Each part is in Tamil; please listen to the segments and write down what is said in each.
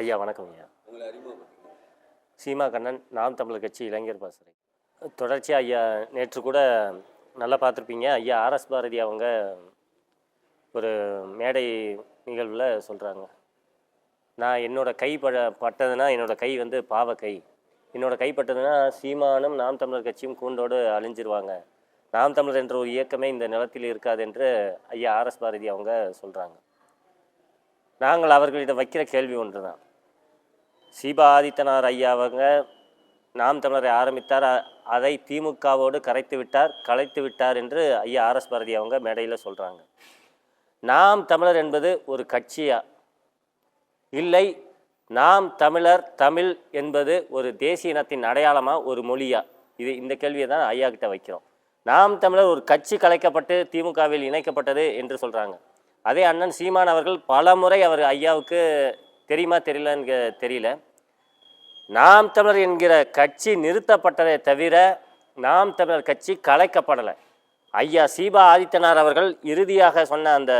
ஐயா வணக்கம் ஐயா. சீமா கண்ணன் நாம் தமிழர் கட்சி இளைஞர் பாசறை. தொடர்ச்சியாக ஐயா நேற்று கூட நல்லா பார்த்துருப்பீங்க. ஐயா ஆர்எஸ் பாரதி அவங்க ஒரு மேடை நிகழ்வில் சொல்கிறாங்க நான் என்னோட கை பட பட்டதுன்னா என்னோட கை வந்து பாவ கை. என்னோட கை பட்டதுன்னா சீமானும் நாம் தமிழர் கட்சியும் கூண்டோடு அழிஞ்சிருவாங்க. நாம் தமிழர் என்ற ஒரு இயக்கமே இந்த நிலத்தில் இருக்காது என்று ஐயா ஆர்எஸ் பாரதி அவங்க சொல்கிறாங்க நாங்கள் அவர்களிடம் வைக்கிற கேள்வி ஒன்று தான் சீபா ஆதித்தனார் ஐயா அவங்க நாம் தமிழரை ஆரம்பித்தார். அதை திமுகவோடு கரைத்து விட்டார் கலைத்து விட்டார் என்று ஐயா ஆர்எஸ் பாரதி அவங்க மேடையில் சொல்கிறாங்க நாம் தமிழர் என்பது ஒரு கட்சியா? இல்லை நாம் தமிழர் தமிழ் என்பது ஒரு தேசிய இனத்தின் அடையாளமாக ஒரு மொழியா? இது இந்த கேள்வியை தான் ஐயா கிட்ட வைக்கிறோம். நாம் தமிழர் ஒரு கட்சி கலைக்கப்பட்டு திமுகவில் இணைக்கப்பட்டது என்று சொல்கிறாங்க அதே அண்ணன் சீமான் அவர்கள் பல முறை அவர் ஐயாவுக்கு தெரியுமா தெரியலன்னு தெரியல. நாம் தமிழர் என்கிற கட்சி நிறுத்தப்பட்டதை தவிர நாம் தமிழர் கட்சி கலைக்கப்படலை. ஐயா சீபா ஆதித்தனார் அவர்கள் இறுதியாக சொன்ன அந்த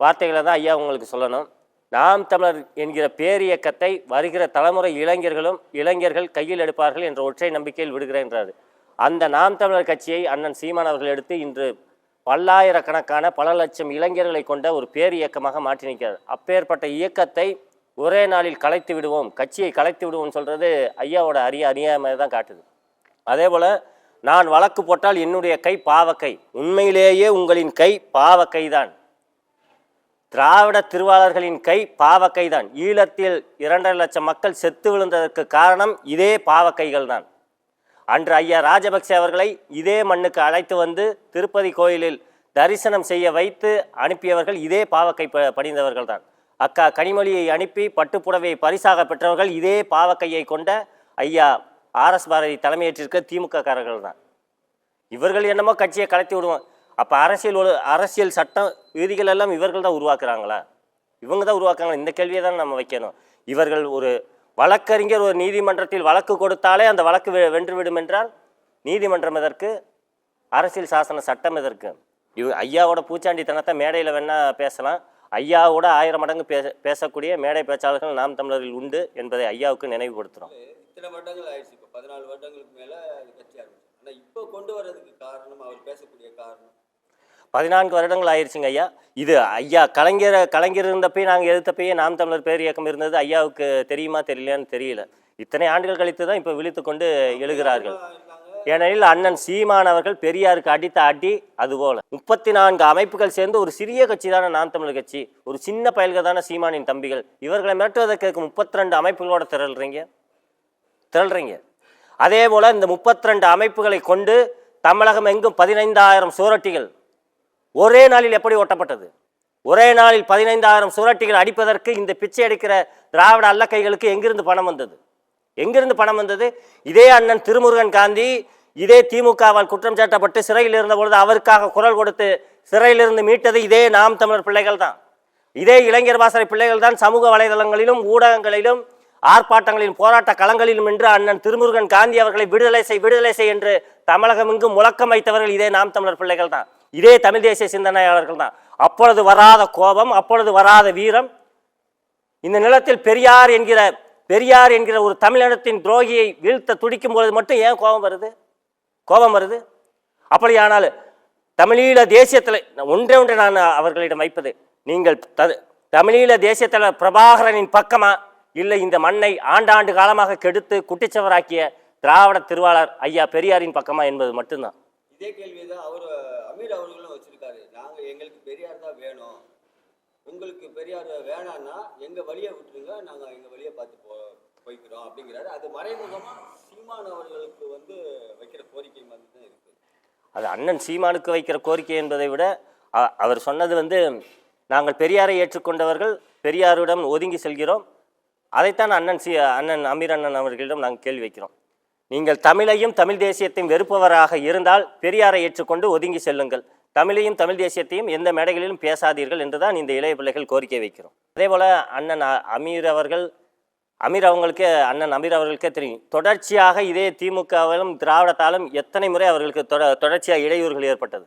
வார்த்தைகளை தான் ஐயா உங்களுக்கு சொல்லணும். நாம் தமிழர் என்கிற பேரியக்கத்தை வருகிற தலைமுறை இளைஞர்களும் இளைஞர்கள் கையில் எடுப்பார்கள் என்ற ஒற்றை நம்பிக்கையில் விடுகிறேன் என்றார் அந்த நாம் தமிழர் கட்சியை அண்ணன் சீமான் அவர்கள் எடுத்து இன்று பல்லாயிரக்கணக்கான பல லட்சம் இளைஞர்களை கொண்ட ஒரு பேரியக்கமாக மாற்றி நிற்கிறார் அப்பேற்பட்ட இயக்கத்தை ஒரே நாளில் கலைத்து விடுவோம் கட்சியை கலைத்து விடுவோம் சொல்கிறது ஐயாவோட அரிய அறியாமை தான் காட்டுது. அதே போல் நான் வழக்கு போட்டால் என்னுடைய கை பாவக்கை உண்மையிலேயே உங்களின் கை பாவக்கை தான். திராவிட திருவாளர்களின் கை பாவக்கை தான். ஈழத்தில் இரண்டரை லட்சம் மக்கள் செத்து விழுந்ததற்கு காரணம் இதே பாவக்கைகள் தான். அன்று ஐயா ராஜபக்சே அவர்களை இதே மண்ணுக்கு அழைத்து வந்து திருப்பதி கோயிலில் தரிசனம் செய்ய வைத்து அனுப்பியவர்கள் இதே பாவக்கை ப- பணிந்தவர்கள் தான் அக்கா கனிமொழியை அனுப்பி பட்டுப்புடவையை பரிசாக பெற்றவர்கள் இதே பாவக்கையை கொண்ட ஐயா ஆர்எஸ் பாரதி தலைமையேற்றிருக்க திமுக காரர்கள் தான் இவர்கள் என்னமோ கட்சியை கலத்தி விடுவோம். அப்போ அரசியல் ஒரு அரசியல் சட்டம் விதிகள் எல்லாம் இவர்கள் தான் உருவாக்குறாங்களா? இவங்க தான் உருவாக்குறாங்களா? இந்த கேள்வியை தான் நம்ம வைக்கணும். இவர்கள் ஒரு வழக்கறிஞர் ஒரு நீதிமன்றத்தில் வழக்கு கொடுத்தாலே அந்த வழக்கு வென்றுவிடும் என்றால் நீதிமன்றம் எதற்கு? அரசியல் சாசன சட்டம் எதற்கு? இவ ஐயாவோட பூச்சாண்டித்தனத்தை மேடையில் வேணா பேசலாம். ஐயாவோட ஆயிரம் மடங்கு பேச பேசக்கூடிய மேடை பேச்சாளர்கள் நாம் தமிழரில் உண்டு என்பதை ஐயாவுக்கு நினைவுபடுத்துகிறோம் இத்தனை வருடங்கள் ஆயிடுச்சு. இப்போ பதினாலு வருடங்களுக்கு மேலே கட்சி ஆரம்பிச்சு. ஆனால் இப்போ கொண்டு வர்றதுக்கு காரணம் அவர் பேசக்கூடிய காரணம்? பதினான்கு வருடங்கள் ஆயிடுச்சுங்க ஐயா. இது ஐயா கலைஞர் கலைஞர் இருந்தப்பயே நாங்கள் எதிர்த்தப்பயே நாம் தமிழர் பேர் இயக்கம் இருந்தது. ஐயாவுக்கு தெரியுமா தெரியலையான்னு தெரியல. இத்தனை ஆண்டுகள் கழித்து தான் இப்போ விழித்து கொண்டு எழுகிறார்கள். ஏனெனில் அண்ணன் சீமான் அவர்கள் பெரியாருக்கு அடித்த அடி அதுபோல. முப்பத்தி நான்கு அமைப்புகள் சேர்ந்து ஒரு சிறிய கட்சி தானே நாம் தமிழர் கட்சி. ஒரு சின்ன பயல்கள் தானே சீமானின் தம்பிகள். இவர்களை மிரட்டுவதற்கு முப்பத்தி ரெண்டு அமைப்புகளோட திரள்றீங்க? திரள்றீங்க. அதே போல இந்த முப்பத்தி ரெண்டு அமைப்புகளை கொண்டு தமிழகம் எங்கும் பதினைந்தாயிரம் சுவரொட்டிகள் ஒரே நாளில் எப்படி ஒட்டப்பட்டது? ஒரே நாளில் பதினைந்தாயிரம் சுரட்டிகள் அடிப்பதற்கு இந்த பிச்சை அடிக்கிற திராவிட அல்லக்கைகளுக்கு எங்கிருந்து பணம் வந்தது? எங்கிருந்து பணம் வந்தது? இதே அண்ணன் திருமுருகன் காந்தி இதே திமுகவால் குற்றம் சாட்டப்பட்டு சிறையில் இருந்த பொழுது அவருக்காக குரல் கொடுத்து சிறையிலிருந்து மீட்டது இதே நாம் தமிழர் பிள்ளைகள் தான். இதே இளைஞர் வாசனை பிள்ளைகள் தான் சமூக வலைதளங்களிலும் ஊடகங்களிலும் ஆர்ப்பாட்டங்களின் போராட்ட களங்களிலும் என்று அண்ணன் திருமுருகன் காந்தி அவர்களை விடுதலை செய் விடுதலை செய் என்று தமிழகம் இங்கு முழக்கம் வைத்தவர்கள் இதே நாம் தமிழர் பிள்ளைகள் தான். இதே தமிழ் தேசிய சிந்தனையாளர்கள் தான். அப்பொழுது வராத கோபம் அப்பொழுது வராத வீரம் இந்த நிலத்தில் பெரியார் என்கிற பெரியார் என்கிற ஒரு தமிழினத்தின் துரோகியை வீழ்த்த துடிக்கும் பொழுது மட்டும் ஏன் கோபம் வருது? கோபம் வருது? அப்படியானால் தமிழீழ தேசியத்தில் ஒன்றே ஒன்றை நான் அவர்களிடம் வைப்பது. நீங்கள் த தமிழீழ தேசியத்தில் பிரபாகரனின் பக்கமா? இல்லை இந்த மண்ணை ஆண்டாண்டு காலமாக கெடுத்து குட்டிச்சவராக்கிய திராவிட திருவாளர் ஐயா பெரியாரின் பக்கமா என்பது மட்டும்தான். இதே கேள்வி தான் அவர் அமீர் அவர்களும் வச்சிருக்காரு. நாங்கள் எங்களுக்கு பெரியார் தான் வேணும். உங்களுக்கு பெரியார் வேணான்னா எங்கள் வழியை விட்டுருங்க நாங்கள் எங்கள் வழியை பார்த்து போ போய்க்கிறோம் அப்படிங்கிறாரு. அது மறைமுகமாக சீமான் அவர்களுக்கு வந்து வைக்கிற கோரிக்கை மாதிரி தான் இருக்குது அது அண்ணன் சீமானுக்கு வைக்கிற கோரிக்கை என்பதை விட அ- அவர் சொன்னது வந்து நாங்கள் பெரியாரை ஏற்றுக்கொண்டவர்கள் பெரியாருடன் ஒதுங்கி செல்கிறோம். அதைத்தான் அண்ணன் சி அண்ணன் அமீர் அண்ணன் அவர்களிடம் நாங்கள் கேள்வி வைக்கிறோம். நீங்கள் தமிழையும் தமிழ் தேசியத்தையும் வெறுப்பவராக இருந்தால் பெரியாரை ஏற்றுக்கொண்டு ஒதுங்கி செல்லுங்கள். தமிழையும் தமிழ் தேசியத்தையும் எந்த மேடைகளிலும் பேசாதீர்கள் என்றுதான் இந்த இளைய பிள்ளைகள் கோரிக்கை வைக்கிறோம். அதே போல அண்ணன் அமீர் அவர்கள் அமீர் அவங்களுக்கே அண்ணன் அமீர் அவர்களுக்கே தெரியும். தொடர்ச்சியாக இதே திமுகவிலும் திராவிடத்தாலும் எத்தனை முறை அவர்களுக்கு தொட தொடர்ச்சியாக இடையூறுகள் ஏற்பட்டது.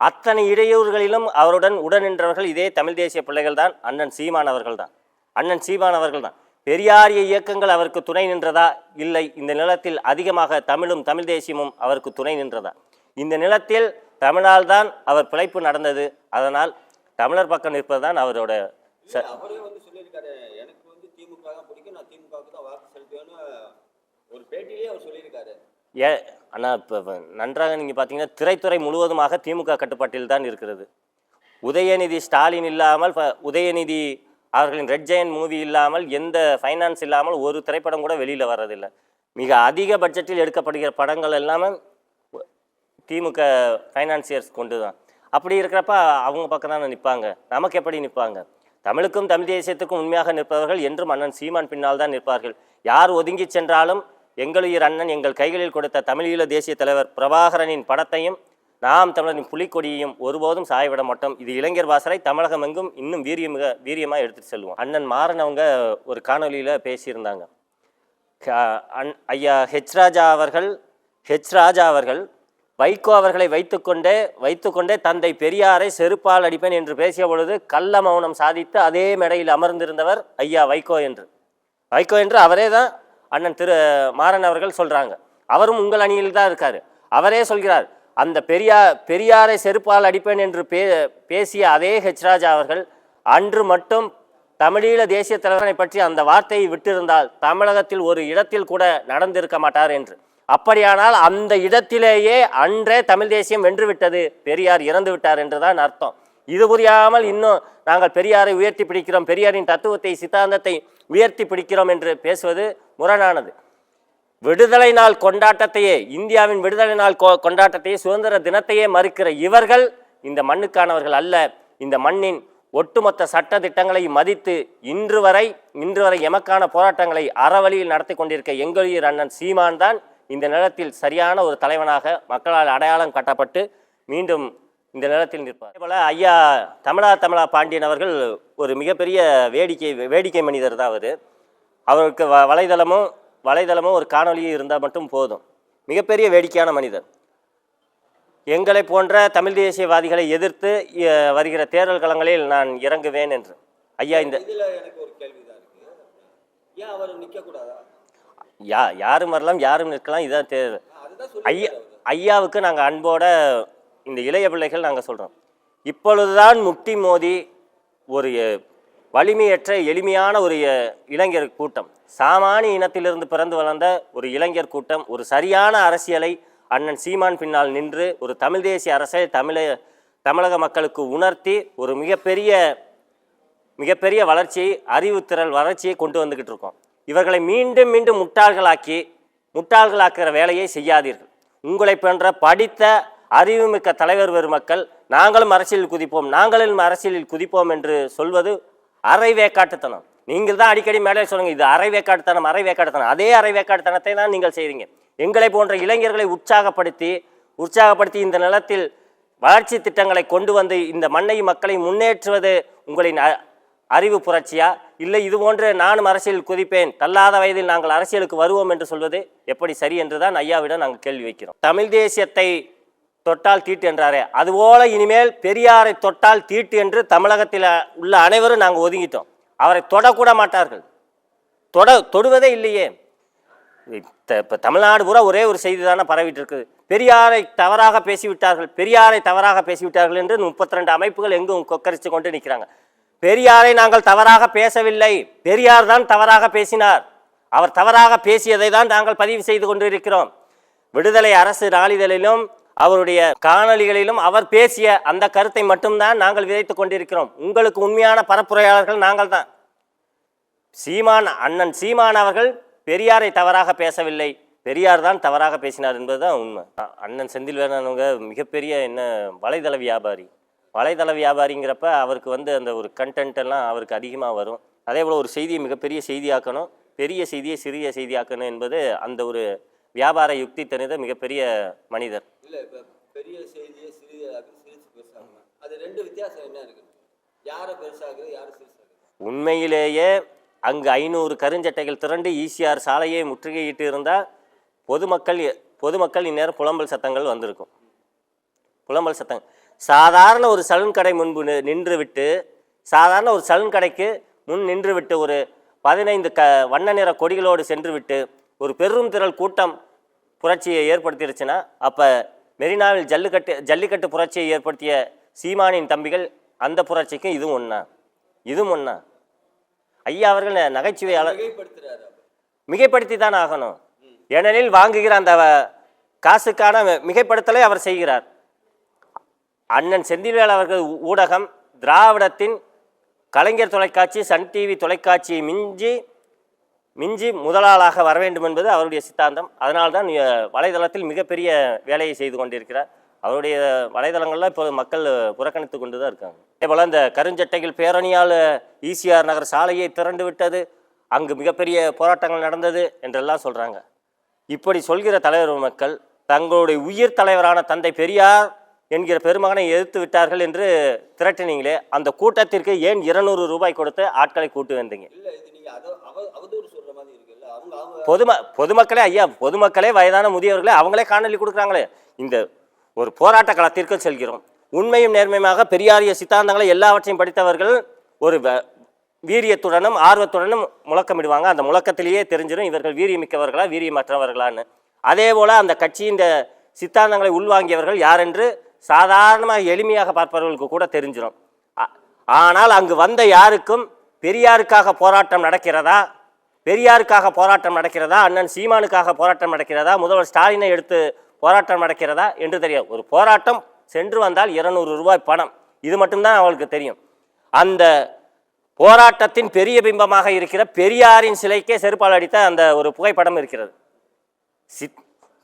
அத்தனை இடையூறுகளிலும் அவருடன் உடன் நின்றவர்கள் இதே தமிழ் தேசிய பிள்ளைகள் தான் அண்ணன் சீமான் அவர்கள் தான் அண்ணன் சீமான் அவர்கள் தான் பெரியாரிய இயக்கங்கள் அவருக்கு துணை நின்றதா? இல்லை. இந்த நிலத்தில் அதிகமாக தமிழும் தமிழ் தேசியமும் அவருக்கு துணை நின்றதா? இந்த நிலத்தில் தமிழால் தான் அவர் பிழைப்பு நடந்தது. அதனால் தமிழர் பக்கம் நிற்பதுதான் அவரோட ஏ ஆனால் இப்போ நன்றாக நீங்கள் பார்த்தீங்கன்னா திரைத்துறை முழுவதுமாக திமுக கட்டுப்பாட்டில் தான் இருக்கிறது. உதயநிதி ஸ்டாலின் இல்லாமல் ப- உதயநிதி அவர்களின் ரெட் ஜெயின் மூவி இல்லாமல் எந்த ஃபைனான்ஸ் இல்லாமல் ஒரு திரைப்படம் கூட வெளியில் வர்றதில்லை. மிக அதிக பட்ஜெட்டில் எடுக்கப்படுகிற படங்கள் எல்லாமே திமுக ஃபைனான்சியர்ஸ் கொண்டு தான் அப்படி இருக்கிறப்ப அவங்க பக்கம் தானே நிற்பாங்க நமக்கு எப்படி நிற்பாங்க தமிழுக்கும் தமிழ் தேசியத்துக்கும் உண்மையாக நிற்பவர்கள் என்றும் அண்ணன் சீமான் பின்னால் தான் நிற்பார்கள். யார் ஒதுங்கி சென்றாலும் எங்களுயிர் அண்ணன் எங்கள் கைகளில் கொடுத்த தமிழீழ தேசிய தலைவர் பிரபாகரனின் படத்தையும் நாம் தமிழரின் புலிக்கொடியையும் ஒருபோதும் சாயவிட மாட்டோம். இது இளைஞர் வாசலை தமிழகம் எங்கும் இன்னும் வீரியமிக வீரியமாக எடுத்துட்டு செல்வோம். அண்ணன் மாறன் அவங்க ஒரு காணொலியில் பேசியிருந்தாங்க. அன்- ஐயா ஹெச் ராஜா அவர்கள் ஹெச் ராஜா அவர்கள் வைகோ அவர்களை வைத்துக்கொண்டே வைத்துக்கொண்டே தந்தை பெரியாரை செருப்பால் அடிப்பேன் என்று பேசிய பொழுது கள்ள மௌனம் சாதித்து அதே மேடையில் அமர்ந்திருந்தவர் ஐயா வைகோ என்று. வைகோ என்று அவரே தான் அண்ணன் திரு மாறன் அவர்கள் சொல்கிறாங்க அவரும் உங்கள் அணியில் தான் இருக்கார். அவரே சொல்கிறார் அந்த பெரியார் பெரியாரை செருப்பால் அடிப்பேன் என்று பே பேசிய அதே ஹெச்ராஜா அவர்கள் அன்று மட்டும் தமிழீழ தேசிய தலைவரை பற்றி அந்த வார்த்தையை விட்டிருந்தால் தமிழகத்தில் ஒரு இடத்தில் கூட நடந்திருக்க மாட்டார் என்று. அப்படியானால் அந்த இடத்திலேயே அன்றே தமிழ் தேசியம் வென்றுவிட்டது பெரியார் இறந்து விட்டார் என்றுதான் அர்த்தம். இது புரியாமல் இன்னும் நாங்கள் பெரியாரை உயர்த்தி பிடிக்கிறோம் பெரியாரின் தத்துவத்தை சித்தாந்தத்தை உயர்த்தி பிடிக்கிறோம் என்று பேசுவது முரணானது. விடுதலை நாள் கொண்டாட்டத்தையே இந்தியாவின் விடுதலை நாள் கொ- கொண்டாட்டத்தையே சுதந்திர தினத்தையே மறுக்கிற இவர்கள் இந்த மண்ணுக்கானவர்கள் அல்ல. இந்த மண்ணின் ஒட்டுமொத்த சட்ட திட்டங்களை மதித்து இன்று வரை இன்று வரை எமக்கான போராட்டங்களை அறவழியில் நடத்தி கொண்டிருக்க எங்களுயிர் அண்ணன் சீமான் தான் இந்த நிலத்தில் சரியான ஒரு தலைவனாக மக்களால் அடையாளம் கட்டப்பட்டு மீண்டும் இந்த நிலத்தில் நிற்பார். அதே போல ஐயா தமிழா தமிழா பாண்டியன் அவர்கள் ஒரு மிகப்பெரிய வேடிக்கை வேடிக்கை மனிதர் தான் அவர். அவருக்கு வ வலைதளமும் வலைதளமும் ஒரு காணொலியும் இருந்தால் மட்டும் போதும். மிகப்பெரிய வேடிக்கையான மனிதர். எங்களை போன்ற தமிழ் தேசியவாதிகளை எதிர்த்து வருகிற தேர்தல் களங்களில் நான் இறங்குவேன் என்று. ஐயா இந்த யா யாரும் வரலாம் யாரும் நிற்கலாம் இதான் தேர்தல் ஐயா ஐயாவுக்கு நாங்கள் அன்போட இந்த இளைய பிள்ளைகள் நாங்கள் சொல்கிறோம் இப்பொழுதுதான் முட்டி மோதி ஒரு வலிமையற்ற எளிமையான ஒரு இளைஞர் கூட்டம். சாமானிய இனத்திலிருந்து பிறந்து வளர்ந்த ஒரு இளைஞர் கூட்டம் ஒரு சரியான அரசியலை அண்ணன் சீமான் பின்னால் நின்று ஒரு தமிழ் தேசிய அரசை தமிழ தமிழக மக்களுக்கு உணர்த்தி ஒரு மிகப்பெரிய மிகப்பெரிய வளர்ச்சியை அறிவுத்திறல் வளர்ச்சியை கொண்டு வந்துக்கிட்டு இருக்கோம். இவர்களை மீண்டும் மீண்டும் முட்டாள்களாக்கி முட்டாள்களாக்குற வேலையை செய்யாதீர்கள். உங்களை போன்ற படித்த அறிவுமிக்க தலைவர் பெருமக்கள் நாங்களும் அரசியலில் குதிப்போம் நாங்களும் அரசியலில் குதிப்போம் என்று சொல்வது அரை வேக்காட்டுத்தனம். நீங்கள் தான் அடிக்கடி மேலே சொல்லுங்கள் இது அரை வேக்காட்டுத்தனம் அரை வேக்காட்டுத்தனம். அதே அரை வேக்காட்டுத்தனத்தை தான் நீங்கள் செய்கிறீங்க எங்களை போன்ற இளைஞர்களை உற்சாகப்படுத்தி உற்சாகப்படுத்தி இந்த நிலத்தில் வளர்ச்சி திட்டங்களை கொண்டு வந்து இந்த மண்ணை மக்களை முன்னேற்றுவது உங்களின் அறிவு புரட்சியா? இல்லை இது போன்று நானும் அரசியல் குதிப்பேன் தள்ளாத வயதில் நாங்கள் அரசியலுக்கு வருவோம் என்று சொல்வது எப்படி சரி என்றுதான் ஐயாவிடம் நாங்கள் கேள்வி வைக்கிறோம். தமிழ் தேசியத்தை தொட்டால் தீட்டு என்றாரே. அதுபோல இனிமேல் பெரியாரை தொட்டால் தீட்டு என்று தமிழகத்தில் உள்ள அனைவரும் நாங்கள் ஒதுங்கிட்டோம். அவரை தொடக்கூட மாட்டார்கள். தொட தொடுவதே இல்லையே. இப்போ தமிழ்நாடு பூரா ஒரே ஒரு செய்தி தானே பரவிட்டு இருக்குது பெரியாரை தவறாக பேசிவிட்டார்கள். பெரியாரை தவறாக பேசிவிட்டார்கள் என்று முப்பத்தி ரெண்டு அமைப்புகள் எங்கும் கொக்கரித்து கொண்டு நிற்கிறாங்க பெரியாரை நாங்கள் தவறாக பேசவில்லை. பெரியார் தான் தவறாக பேசினார். அவர் தவறாக பேசியதை தான் நாங்கள் பதிவு செய்து கொண்டிருக்கிறோம். விடுதலை அரசு நாளிதழிலும் அவருடைய காணொலிகளிலும் அவர் பேசிய அந்த கருத்தை மட்டும்தான் நாங்கள் விதைத்துக் கொண்டிருக்கிறோம். உங்களுக்கு உண்மையான பரப்புரையாளர்கள் நாங்கள் தான். சீமான் அண்ணன் சீமான் அவர்கள் பெரியாரை தவறாக பேசவில்லை. பெரியார் தான் தவறாக பேசினார் என்பதுதான் உண்மை. அண்ணன் செந்தில் வேணவங்க மிகப்பெரிய என்ன வலைதள வியாபாரி. வலைதள வியாபாரிங்கிறப்ப அவருக்கு வந்து அந்த ஒரு கண்டென்ட் எல்லாம் அவருக்கு அதிகமாக வரும். அதே போல் ஒரு செய்தியை மிகப்பெரிய செய்தியாக்கணும். பெரிய செய்தியை சிறிய செய்தியாக்கணும் என்பது அந்த ஒரு வியாபார யுக்தி தெரிந்த மிகப்பெரிய மனிதர். இல்ல இப்ப பெரிய செய்தியை சிறியதாக சிரிச்சு பெருசாகுமா அது ரெண்டு வித்தியாசம் என்ன இருக்கு? யாரை பெருசாகுது யாரை சிறுசாகுது உண்மையிலேயே அங்கு ஐநூறு கருஞ்சட்டைகள் திரண்டு ஈசிஆர் சாலையை முற்றுகையிட்டு இருந்தால் பொதுமக்கள் பொதுமக்கள் இந்நேரம் புலம்பல் சத்தங்கள் வந்திருக்கும். புலம்பல் சத்தம் சாதாரண ஒரு சலூன் கடை முன்பு நின்று விட்டு சாதாரண ஒரு சலூன் கடைக்கு முன் நின்றுவிட்டு ஒரு பதினைந்து க வண்ண நிற கொடிகளோடு சென்றுவிட்டு ஒரு பெரும் திரள் கூட்டம் புரட்சியை ஏற்படுத்திருச்சுன்னா அப்போ மெரினாவில் ஜல்லிக்கட்டு ஜல்லிக்கட்டு புரட்சியை ஏற்படுத்திய சீமானின் தம்பிகள் அந்த புரட்சிக்கும் இதுவும் ஒன்றா இதுவும் ஒன்றா ஐயா அவர்கள் நகைச்சுவை நகைச்சுவையாளர். மிகைப்படுத்தி தான் ஆகணும். ஏனெனில் வாங்குகிற அந்த காசுக்கான மிகைப்படுத்தலை அவர் செய்கிறார். அண்ணன் செந்தில்வேல் அவர்கள் ஊடகம் திராவிடத்தின் கலைஞர் தொலைக்காட்சி சன் டிவி தொலைக்காட்சியை மிஞ்சி மிஞ்சி முதலாளாக வர வேண்டும் என்பது அவருடைய சித்தாந்தம். அதனால்தான் வலைதளத்தில் மிகப்பெரிய வேலையை செய்து கொண்டிருக்கிறார். அவருடைய வலைதளங்கள்லாம் இப்போ மக்கள் புறக்கணித்து கொண்டு தான் இருக்காங்க. அதே போல் இந்த கருஞ்சட்டைகள் பேரணியால் ஈசிஆர் நகர் சாலையை திரண்டு விட்டது. அங்கு மிகப்பெரிய போராட்டங்கள் நடந்தது என்றெல்லாம் சொல்கிறாங்க இப்படி சொல்கிற தலைவர் மக்கள் தங்களுடைய உயிர் தலைவரான தந்தை பெரியார் என்கிற பெருமகனை எதிர்த்து விட்டார்கள் என்று திரட்டினீங்களே அந்த கூட்டத்திற்கு ஏன் இருநூறு ரூபாய் கொடுத்து ஆட்களை கூட்டு வந்தீங்க? பொதும பொதுமக்களே ஐயா பொதுமக்களே வயதான முதியவர்களே அவங்களே காணொலி கொடுக்குறாங்களே. இந்த ஒரு போராட்ட களத்திற்கு செல்கிறோம். உண்மையும் நேர்மையுமாக பெரியாரிய சித்தாந்தங்களை எல்லாவற்றையும் படித்தவர்கள் ஒரு வ- வீரியத்துடனும் ஆர்வத்துடனும் முழக்கமிடுவாங்க. அந்த முழக்கத்திலேயே தெரிஞ்சிடும் இவர்கள் வீரியமிக்கவர்களா வீரியமற்றவர்களான்னு. அதே போல் அந்த கட்சியின் இந்த சித்தாந்தங்களை உள்வாங்கியவர்கள் யாரென்று சாதாரணமாக எளிமையாக பார்ப்பவர்களுக்கு கூட தெரிஞ்சிடும் ஆனால் அங்கு வந்த யாருக்கும் பெரியாருக்காக போராட்டம் நடக்கிறதா? பெரியாருக்காக போராட்டம் நடக்கிறதா? அண்ணன் சீமானுக்காக போராட்டம் நடக்கிறதா? முதல்வர் ஸ்டாலினை எடுத்து போராட்டம் நடக்கிறதா? என்று தெரியாது. ஒரு போராட்டம் சென்று வந்தால் இருநூறு ரூபாய் பணம். இது மட்டும்தான் அவளுக்கு தெரியும். அந்த போராட்டத்தின் பெரிய பிம்பமாக இருக்கிற பெரியாரின் சிலைக்கே செருப்பால் அடித்த அந்த ஒரு புகைப்படம் இருக்கிறது. சித்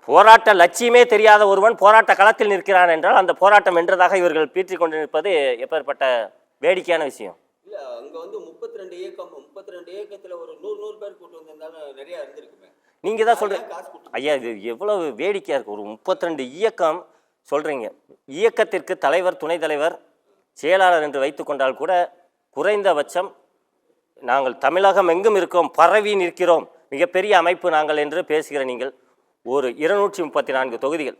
போராட்ட லட்சியமே தெரியாத ஒருவன் போராட்ட களத்தில் நிற்கிறான் என்றால் அந்த போராட்டம் வென்றதாக இவர்கள் பீற்றிக் கொண்டு நிற்பது எப்பேற்பட்ட வேடிக்கையான விஷயம். அங்க வந்து முப்பத்தி ரெண்டு ஏக்கம் முப்பத்தி ரெண்டு ஏக்கத்துல ஒரு நூறு நூறு பேர் கூட்டு வந்திருந்தாலும் நிறைய இருந்திருக்குமே. நீங்கள் தான் சொல்கிறீங்க ஐயா இது எவ்வளவு வேடிக்கையாக இருக்குது ஒரு 32 இயக்கம் சொல்கிறீங்க இயக்கத்திற்கு தலைவர் துணைத் தலைவர் செயலாளர் என்று வைத்துக்கொண்டால் கூட குறைந்தபட்சம் நாங்கள் தமிழகம் எங்கும் இருக்கோம் பரவி நிற்கிறோம். மிகப்பெரிய அமைப்பு நாங்கள் என்று பேசுகிற நீங்கள் ஒரு இருநூற்றி முப்பத்தி நான்கு தொகுதிகள்.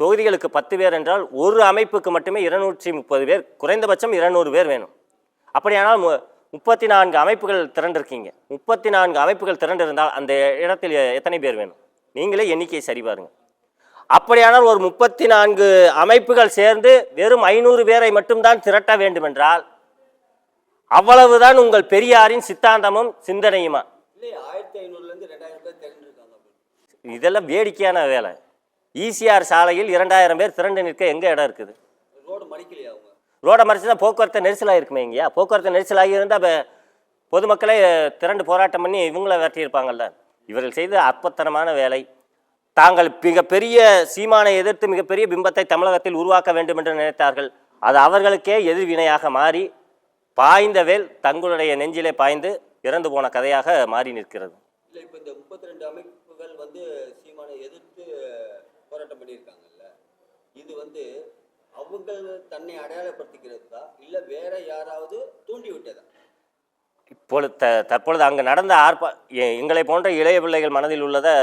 தொகுதிகளுக்கு பத்து பேர் என்றால் ஒரு அமைப்புக்கு மட்டுமே இருநூற்றி முப்பது பேர் குறைந்தபட்சம் இருநூறு பேர் வேணும். அப்படியானால் மு- முப்பத்தி நான்கு அமைப்புகள் திரண்டிருக்கீங்க. முப்பத்தி நான்கு அமைப்புகள் திரண்டிருந்தால் அந்த இடத்தில் எ- எத்தனை பேர் வேணும்? நீங்களே எண்ணிக்கையை சரி பாருங்கள் அப்படியானால் ஒரு முப்பத்தி நான்கு அமைப்புகள் சேர்ந்து வெறும் ஐநூறு பேரை மட்டும்தான் திரட்ட வேண்டுமென்றால் அவ்வளவுதான் உங்கள் பெரியாரின் சித்தாந்தமும் சிந்தனையுமா? ஆயிரத்தி இருந்து இதெல்லாம் வேடிக்கையான வேலை. ஈசிஆர் சாலையில் இரண்டாயிரம் பேர் திரண்டு நிற்க எங்கே இடம் இருக்குது? ரோடை மறைச்சு தான் போக்குவரத்து நெரிசலாக இருக்குமே இங்கேயா? போக்குவரத்து நெரிசலாகி இருந்தால் பொதுமக்களே திரண்டு போராட்டம் பண்ணி இவங்கள வெட்டியிருப்பாங்கல்ல இவர்கள் செய்த அற்பத்தனமான வேலை. தாங்கள் மிகப்பெரிய சீமானை எதிர்த்து மிகப்பெரிய பிம்பத்தை தமிழகத்தில் உருவாக்க வேண்டும் என்று நினைத்தார்கள். அது அவர்களுக்கே எதிர்வினையாக மாறி பாய்ந்த வேல் தங்களுடைய நெஞ்சிலே பாய்ந்து இறந்து போன கதையாக மாறி நிற்கிறது. இல்லை இப்போ இந்த முப்பத்தி ரெண்டு அமைப்புகள் வந்து சீமானை எதிர்த்து போராட்டம் பண்ணியிருக்காங்கல்ல? இது வந்து அவங்க தன்னை அடையாளப்படுத்துகிறதா இல்லை வேற யாராவது தூண்டி விட்டதா? இப்பொழுது த தற்பொழுது அங்கு நடந்த ஆர்ப்பா எங்களை போன்ற இளைய பிள்ளைகள் மனதில் உள்ளதை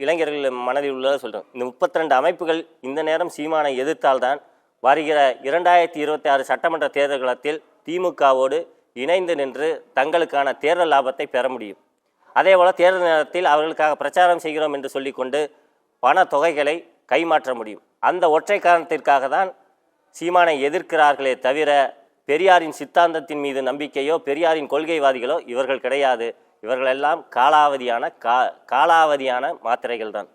இளைஞர்கள் மனதில் உள்ளதை சொல்கிறோம் இந்த முப்பத்தி ரெண்டு அமைப்புகள் இந்த நேரம் சீமானை எதிர்த்தால்தான் வருகிற இரண்டாயிரத்தி இருபத்தி ஆறு சட்டமன்ற தேர்தல்களத்தில் திமுகவோடு இணைந்து நின்று தங்களுக்கான தேர்தல் லாபத்தை பெற முடியும். அதேபோல் தேர்தல் நேரத்தில் அவர்களுக்காக பிரச்சாரம் செய்கிறோம் என்று சொல்லிக்கொண்டு பண தொகைகளை கைமாற்ற முடியும். அந்த ஒற்றை காரணத்திற்காக தான் சீமானை எதிர்க்கிறார்களே தவிர பெரியாரின் சித்தாந்தத்தின் மீது நம்பிக்கையோ பெரியாரின் கொள்கைவாதிகளோ இவர்கள் கிடையாது. இவர்களெல்லாம் காலாவதியான கா காலாவதியான மாத்திரைகள் தான்